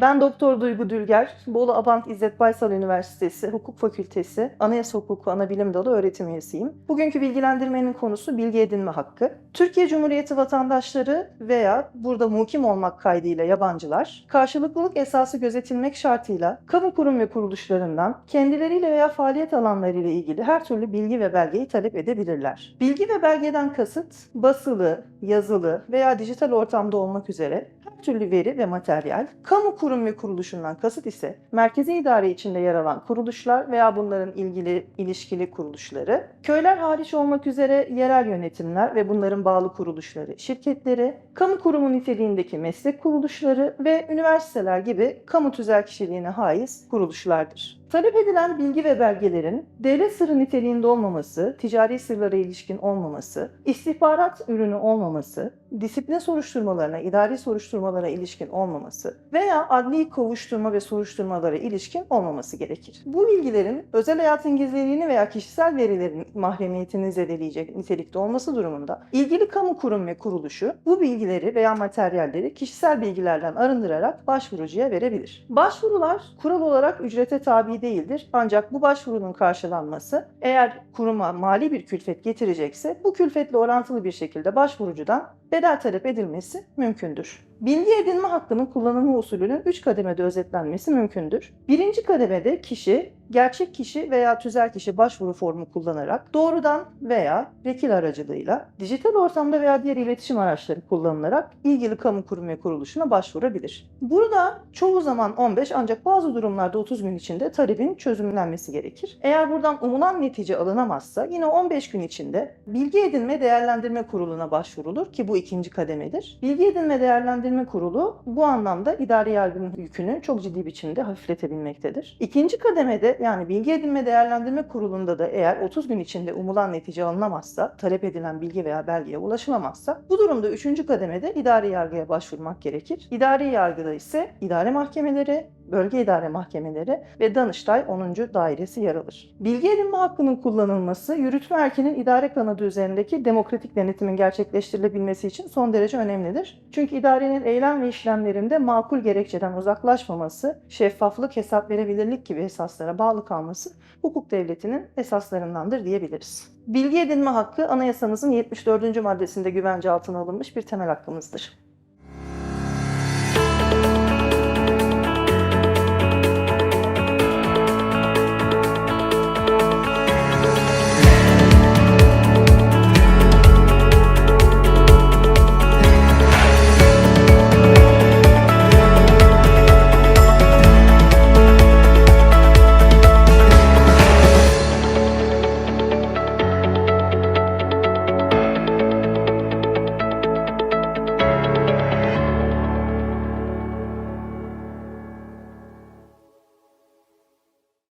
Ben Doktor Duygu Dülger, Bolu Abant İzzet Baysal Üniversitesi Hukuk Fakültesi Anayasa Hukuku Anabilim Dalı öğretim üyesiyim. Bugünkü bilgilendirmenin konusu bilgi edinme hakkı. Türkiye Cumhuriyeti vatandaşları veya burada mukim olmak kaydıyla yabancılar, karşılıklılık esası gözetilmek şartıyla kamu kurum ve kuruluşlarından kendileriyle veya faaliyet alanlarıyla ilgili her türlü bilgi ve belgeyi talep edebilirler. Bilgi ve belgeden kasıt basılı, yazılı veya dijital ortamda olmak üzere her türlü veri ve materyal, kamu kurum ve kuruluşundan kasıt ise merkezi idare içinde yer alan kuruluşlar veya bunların ilgili ilişkili kuruluşları, köyler hariç olmak üzere yerel yönetimler ve bunların bağlı kuruluşları, şirketleri, kamu kurumu niteliğindeki meslek kuruluşları ve üniversiteler gibi kamu tüzel kişiliğine haiz kuruluşlardır. Talep edilen bilgi ve belgelerin devlet sırrı niteliğinde olmaması, ticari sırlara ilişkin olmaması, istihbarat ürünü olmaması, disiplin soruşturmalarına, idari soruşturmalara ilişkin olmaması veya adli kovuşturma ve soruşturmalara ilişkin olmaması gerekir. Bu bilgilerin özel hayatın gizliliğini veya kişisel verilerin mahremiyetini zedeleyecek nitelikte olması durumunda ilgili kamu kurum ve kuruluşu bu bilgileri veya materyalleri kişisel bilgilerden arındırarak başvurucuya verebilir. Başvurular kural olarak ücrete tabi değildir. Ancak bu başvurunun karşılanması eğer kuruma mali bir külfet getirecekse bu külfetle orantılı bir şekilde başvurucudan bedel talep edilmesi mümkündür. Bilgi edinme hakkının kullanılma usulünün 3 kademede özetlenmesi mümkündür. Birinci kademede kişi, gerçek kişi veya tüzel kişi başvuru formu kullanarak doğrudan veya vekil aracılığıyla dijital ortamda veya diğer iletişim araçları kullanılarak ilgili kamu kurum ve kuruluşuna başvurabilir. Burada çoğu zaman 15 ancak bazı durumlarda 30 gün içinde talebin çözümlenmesi gerekir. Eğer buradan umulan netice alınamazsa yine 15 gün içinde Bilgi Edinme Değerlendirme Kurulu'na başvurulur ki bu ikinci kademedir. Bilgi Edinme Değerlendirme Kurulu bu anlamda idari yargının yükünü çok ciddi biçimde hafifletebilmektedir. İkinci kademede yani Bilgi Edinme Değerlendirme Kurulu'nda da eğer 30 gün içinde umulan netice alınamazsa, talep edilen bilgi veya belgeye ulaşılamazsa bu durumda üçüncü kademede idari yargıya başvurmak gerekir. İdari yargıda ise idare mahkemeleri, bölge idare mahkemeleri ve Danıştay 10. dairesi yer alır. Bilgi edinme hakkının kullanılması yürütme erkinin idare kanadı üzerindeki demokratik denetimin gerçekleştirilebilmesi için son derece önemlidir. Çünkü idarenin eylem ve işlemlerinde makul gerekçeden uzaklaşmaması, şeffaflık, hesap verebilirlik gibi esaslara bağlı kalması hukuk devletinin esaslarındandır diyebiliriz. Bilgi edinme hakkı anayasamızın 74. maddesinde güvence altına alınmış bir temel hakkımızdır.